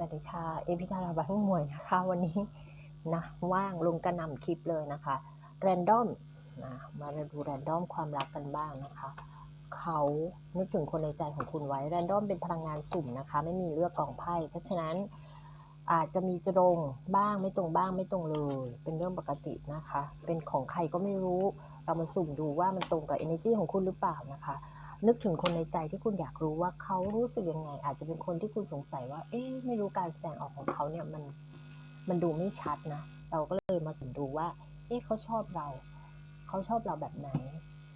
สวัสดีค่ะ เอพิธาราบัตมวยนะคะ วันนี้นะว่างลงกระนำคลิปเลยนะคะแรนดอมนะมาดูแรนดอมความรักกันบ้างนะคะ เขานึกถึงคนในใจของคุณไว้แรนดอมเป็นพลังงานสุ่มนะคะ ไม่มีเลือกกล่องไพ่เพราะฉะนั้นอาจจะมีตรงบ้างไม่ตรงบ้างไม่ตรงเลย เป็นเรื่องปกตินะคะ เป็นของใครก็ไม่รู้เรามาสุ่มดูว่ามันตรงกับ energy ของคุณหรือเปล่านะคะ นึกถึงคนในใจที่คุณอยากรู้ว่าเขารู้สึกยังไง อาจจะเป็นคนที่คุณสงสัยว่า เอ๊ะไม่รู้การแสดงออกของเขาเนี่ยมันมันดูไม่ชัดนะ เราก็เลยมาสุ่มดูว่า เอ๊ะเขาชอบเรา เขาชอบเราแบบไหน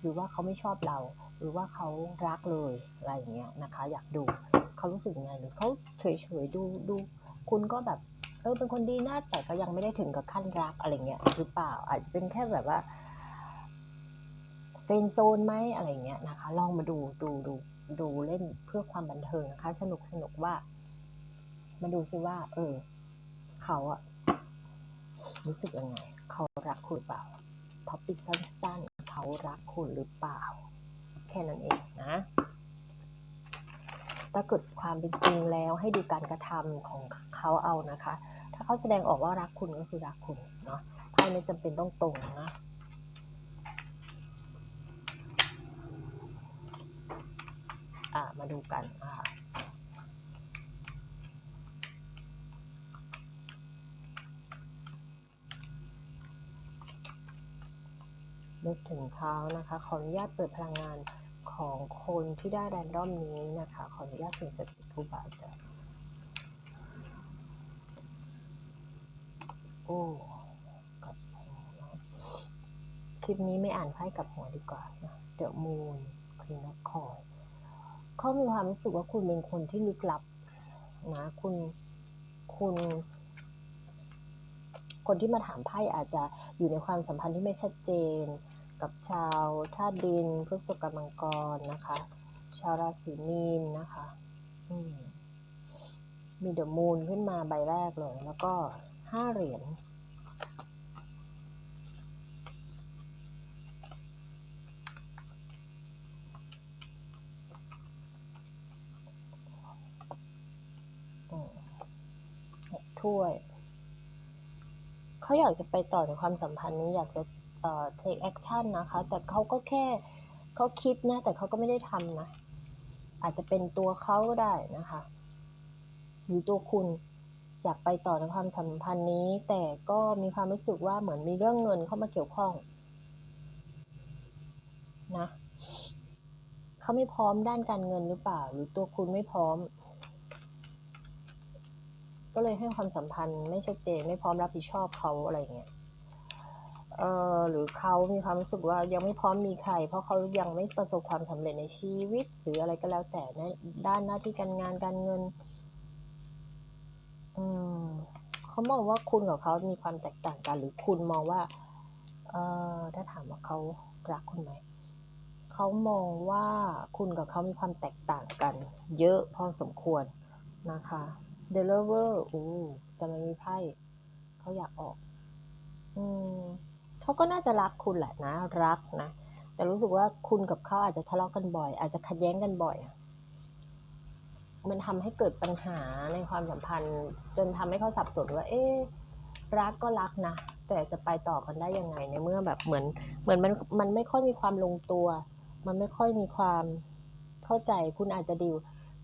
หรือว่าเขาไม่ชอบเรา หรือว่าเขารักเลยอะไรอย่างเงี้ยนะคะ อยากดูเขารู้สึกยังไงหรือเขาเฉยๆดูดูคุณก็แบบเออเป็นคนดีนะแต่ก็ยังไม่ได้ถึงกับขั้นรักอะไรเงี้ยหรือเปล่าอาจจะเป็นแค่แบบว่า เฟนโซนไหมอะไรเงี้ยนะคะ ลองมาดูดูดูดูเล่นเพื่อความบันเทิงนะคะ สนุกสนุกว่า มาดูซิว่า เออ เขาอะรู้สึกยังไง เขารักคุณหรือเปล่าท็อปิกสั้นๆ เขารักคุณหรือเปล่า แค่นั้นเองนะถ้าเกิดความเป็นจริงแล้วให้ดูการกระทำของเขาเอานะคะ ถ้าเขาแสดงออกว่ารักคุณก็คือรักคุณเนาะไพ่ไม่จำเป็นต้องตรงนะ อ่ามาดูกันอ่านึกถึงเขานะคะ ขออนุญาตเปิดพลังงานของคนที่ได้แรนดอมนี้นะคะ ขออนุญาตสิ่งศักดิ์สิทธิ์ครูบาอาจารย์โอ้กับหัวนะคลิปนี้ไม่อ่านไพ่กับหัวดีกว่านะเดอะมูนคลีนอคอย เขามีความรู้สึกว่าคุณเป็นคนที่ลึกลับนะคุณคุณ คนที่มาถามไพ่อาจจะอยู่ในความสัมพันธ์ที่ไม่ชัดเจน กับชาวธาตุดินพฤษกับมังกรนะคะ ชาวราศีมีนนะคะมมีเดอะมูนขึ้นมาใบแรกเลย แล้วก็ห้าเหรียญ อืมหก ถ้วย เขาอยากจะไปต่อในความสัมพันธ์นี้อยากจะเอ่อ take action นะคะ แต่เขาก็แค่เขาคิดนะ แต่เขาก็ไม่ได้ทำนะ อาจจะเป็นตัวเขาก็ได้นะคะ หรือตัวคุณอยากไปต่อในความสัมพันธ์นี้ แต่ก็มีความรู้สึกว่าเหมือนมีเรื่องเงินเข้ามาเกี่ยวข้องนะเขาไม่พร้อมด้านการเงินหรือเปล่า หรือตัวคุณไม่พร้อม ก็เลยให้ความสัมพันธ์ไม่ชัดเจนไม่พร้อมรับผิดชอบเขาอะไรเงี้ยเออหรือเขามีความรู้สึกว่ายังไม่พร้อมมีใคร เพราะเขายังไม่ประสบความสำเร็จในชีวิต หรืออะไรก็แล้วแต่ในด้านหน้าที่การงานการเงิน อืมเขามองว่าคุณกับเขามีความแตกต่างกัน หรือคุณมองว่า เออถ้าถามว่าเขารักคุณไหมเขามองว่าคุณกับเขามีความแตกต่างกัน เยอะพอสมควรนะคะ The Lover อู้แต่มันมีไพ่เขาอยากออก อืมเขาก็น่าจะรักคุณแหละนะ รักนะ แต่รู้สึกว่าคุณกับเขาอาจจะทะเลาะกันบ่อย อาจจะขัดแย้งกันบ่อย มันทำให้เกิดปัญหาในความสัมพันธ์ จนทำให้เขาสับสนว่า เอ๊รักก็รักนะ แต่จะไปต่อกันได้ยังไงในเมื่อแบบเหมือน เหมือนมันมันไม่ค่อยมีความลงตัว มันไม่ค่อยมีความเข้าใจคุณอาจจะดิว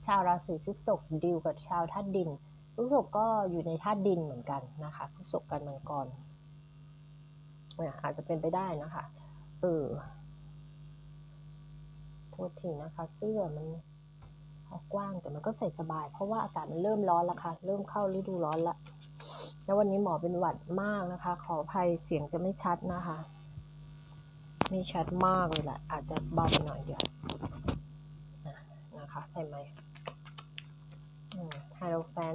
ชาวราศีพฤษภดิวกับชาวธาตุดินพฤษภก็อยู่ในธาตุดินเหมือนกันนะคะพฤษภกันมังกรเนี่ยอาจจะเป็นไปได้นะคะเออโทษทีนะคะเสื้อมันเอากว้างแต่มันก็ใส่สบาย เพราะว่าอากาศมันเริ่มร้อนแล้วค่ะ เริ่มเข้าฤดูร้อนละแล้ววันนี้หมอเป็นหวัดมากนะคะ ขออภัยเสียงจะไม่ชัดนะคะ ไม่ชัดมากเลยแหละอาจจะเบาไปหน่อยเดียวอะนะคะใส่ไหม ไฮโลแฟน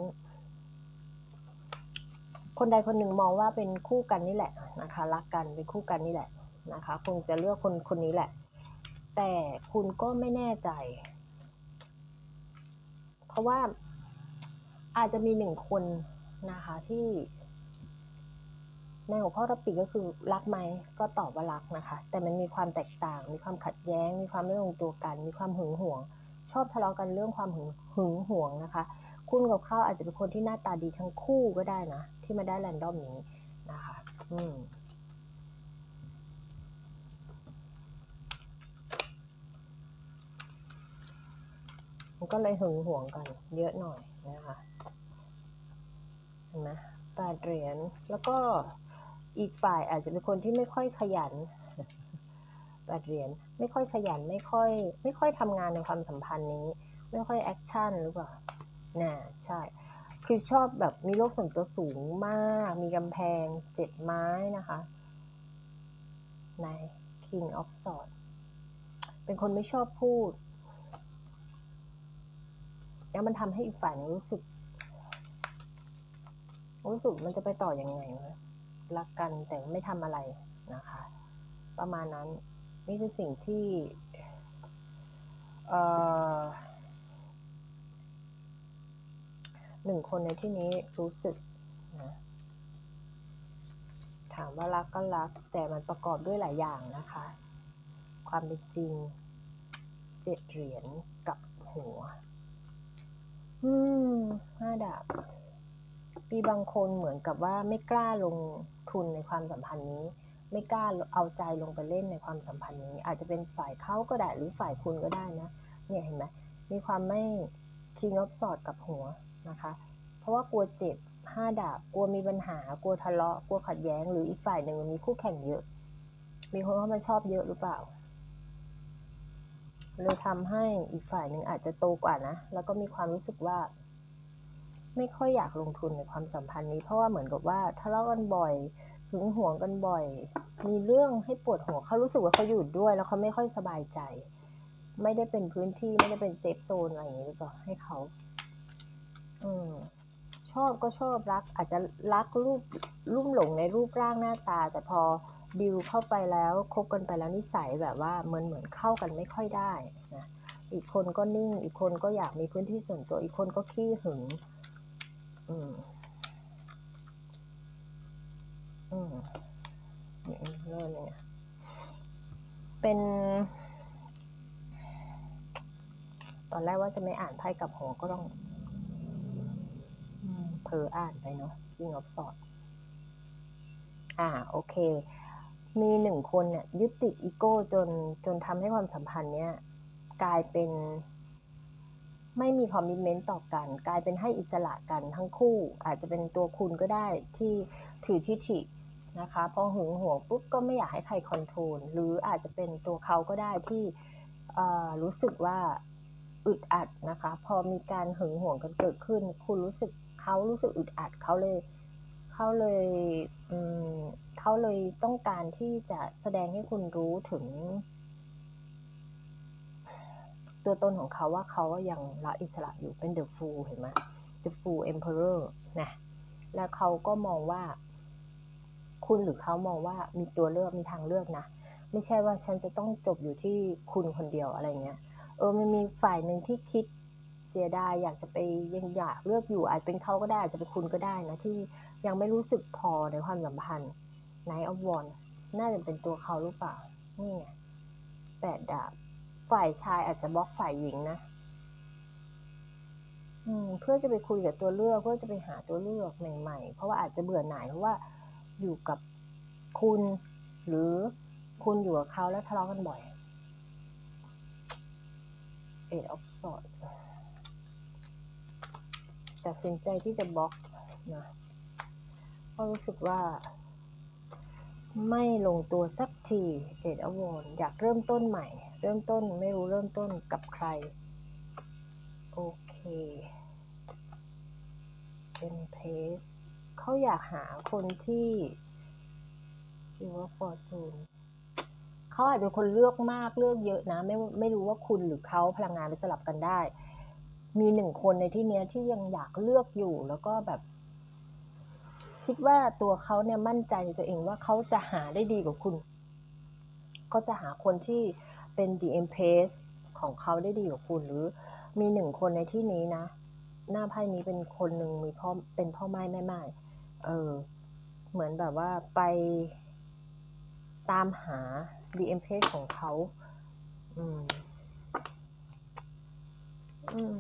คนใดคนหนึ่งมองว่าเป็นคู่กันนี่แหละนะคะ รักกันเป็นคู่กันนี่แหละนะคะ คงจะเลือกคนคนนี้แหละ แต่คุณก็ไม่แน่ใจ เพราะว่าอาจจะมีหนึ่งคนนะคะที่ในหัวข้อรับปีก็คือรักไหมก็ตอบว่ารักนะคะ แต่มันมีความแตกต่าง มีความขัดแย้ง มีความไม่ลงตัวกัน มีความหึงหวง ชอบทะเลาะกันเรื่องความหึงหึงหวงนะคะ คุณกับเขาอาจจะเป็นคนที่หน้าตาดีทั้งคู่ก็ได้นะ ที่มาได้แรนดอมนี้นะคะ อืมมันก็เลยหึงหวงกัน เยอะหน่อยนะคะเห็นไหมแปดเหรียญแล้วก็อีกฝ่ายอาจจะเป็นคนที่ไม่ค่อยขยัน แปดเรียญไม่ค่อยขยันไม่ค่อย ไม่ค่อยทำงานในความสัมพันธ์นี้ ไม่ค่อยแอคชั่นหรือเปล่าน่ะใช่คือชอบแบบมีโลกส่วนตัวสูงมาก มีกำแพงเจ็ดไม้นะคะ ใน King of Swords เป็นคนไม่ชอบพูด แล้วมันทำให้อีกฝ่ายหนึงรู้สึก รู้สึกมันจะไปต่ออยังไงวะรักกันแต่ไม่ทำอะไรนะคะ ประมาณนั้น นี่คือสิ่งที่หนึ่งคนในที่นี้รู้สึกนะถามว่ารักก็รัก แต่มันประกอบด้วยหลายอย่างนะคะ ความเป็นจริงเจ็ดเหรียญกับหัว อืมห้าดาบปีบางคนเหมือนกับว่าไม่กล้าลงทุนในความสัมพันธ์นี้ ไม่กล้าเอาใจลงไปเล่นในความสัมพันธ์นี้ อาจจะเป็นฝ่ายเขาก็ได้หรือฝ่ายคุณก็ได้นะ เนี่ยเห็นไหมมีความไม่ King of Swords กับหัวนะคะ เพราะว่ากลัวเจ็บห้าดาบกลัวมีปัญหากลัวทะเลาะกลัวขัดแย้ง หรืออีกฝ่ายหนึ่งมีคู่แข่งเยอะ มีคนเข้ามาชอบเยอะหรือเปล่าเลยทำให้อีกฝ่ายหนึ่งอาจจะโตกว่านะ แล้วก็มีความรู้สึกว่า ไม่ค่อยอยากลงทุนในความสัมพันธ์นี้ เพราะว่าเหมือนกับว่าทะเลาะกันบ่อย หึงหวงกันบ่อย มีเรื่องให้ปวดหัวเขารู้สึกว่าเขาอยู่ด้วย แล้วเขาไม่ค่อยสบายใจ ไม่ได้เป็นพื้นที่ไม่ได้เป็นเซฟโซนอะไรอย่างนี้หรือเปล่าให้เขา อืมชอบก็ชอบรัก อาจจะรักรูปรุ่มหลงในรูปร่างหน้าตา แต่พอดิวเข้าไปแล้วคบกันไปแล้วนิสัยแบบว่าเหมือนเหมือนเข้ากันไม่ค่อยได้นะอีกคนก็นิ่ง อีกคนก็อยากมีพื้นที่ส่วนตัว อีกคนก็ขี้หึง อืม อืมนี่เริ่มเนี่ยเป็น ตอนแรกว่าจะไม่อ่านไพ่กับหัวก็ต้องเผลออ่านไปเนาะ King of Swords อ่า โอเค มีหนึ่งคนเนี่ยยึดติดอีโก้จนจนทำให้ความสัมพันธ์เนี้ยกลายเป็น ไม่มีคอมมิชเมนต์ต่อกัน กลายเป็นให้อิสระกันทั้งคู่ อาจจะเป็นตัวคุณก็ได้ที่ถือทิฐิ นะคะพอหึงหวงปุ๊บก็ไม่อยากให้ใครคอนโทรลหรืออาจจะเป็นตัวเขาก็ได้ที่รู้สึกว่าอึดอัดนะคะ พอมีการหึงหวงกันเกิดขึ้น คุณรู้สึกเขารู้สึกอึดอัดเขาเลยเขาเลยเขาเลยต้องการที่จะแสดงให้คุณรู้ถึง ตัวตนของเขาว่าเขายังละอิสระอยู่เป็น the fool เห็นไหม the fool emperor นะแล้วเขาก็มองว่า คุณหรือเขามองว่ามีตัวเลือกมีทางเลือกนะ ไม่ใช่ว่าฉันจะต้องจบอยู่ที่คุณคนเดียวอะไรเงี้ย เออมันมีฝ่ายหนึ่งที่คิดเสียดายอยากจะไปยังอยากเลือกอยู่อาจเป็นเขาก็ได้อาจจะเป็นคุณก็ได้นะที่ยังไม่รู้สึกพอในความสัมพันธ์ไนออฟวอนน่าจะเป็นตัวเขาหรือเปล่า นี่ไงแปดดาบ ฝ่ายชายอาจจะบล็อกฝ่ายหญิงนะอืมเพื่อจะไปคุยกับตัวเลือกเพื่อจะไปหาตัวเลือกใหม่ ๆ เพราะว่าอาจจะเบื่อหน่ายเพราะว่า อยู่กับคุณ หรือคุณอยู่กับเขาแล้วทะเลาะกันบ่อยเอ็ดออฟสอดตัดสินใจที่จะบล็อกนะเพราะรู้สึกว่า ไม่ลงตัวสักทีเอ็ดอวอนอยากเริ่มต้นใหม่ เริ่มต้นไม่รู้เริ่มต้นกับใคร โอเคเป็นเพจ เขาอยากหาคนที่ชื่อว่าฟอร์จูนเขาอาจจะคนเลือกมากเลือกเยอะนะ ไม่ไม่รู้ว่าคุณหรือเขาพลังงานไปสลับกันได้ มีหนึ่งคนในที่เนี้ยที่ยังอยากเลือกอยู่แล้วก็แบบ คิดว่าตัวเขาเนี่ยมั่นใจในตัวเองว่าเขาจะหาได้ดีกว่าคุณ ก็จะหาคนที่เป็น the empress ของเขาได้ดีกว่าคุณหรือ มีหนึ่งคนในที่นี้นะ หน้าไพ่นี้เป็นคนหนึ่งมีพ่อเป็นพ่อไม้แม่ไม้เออ เหมือนแบบว่าไปตามหา the empress ของเขา อืม อืม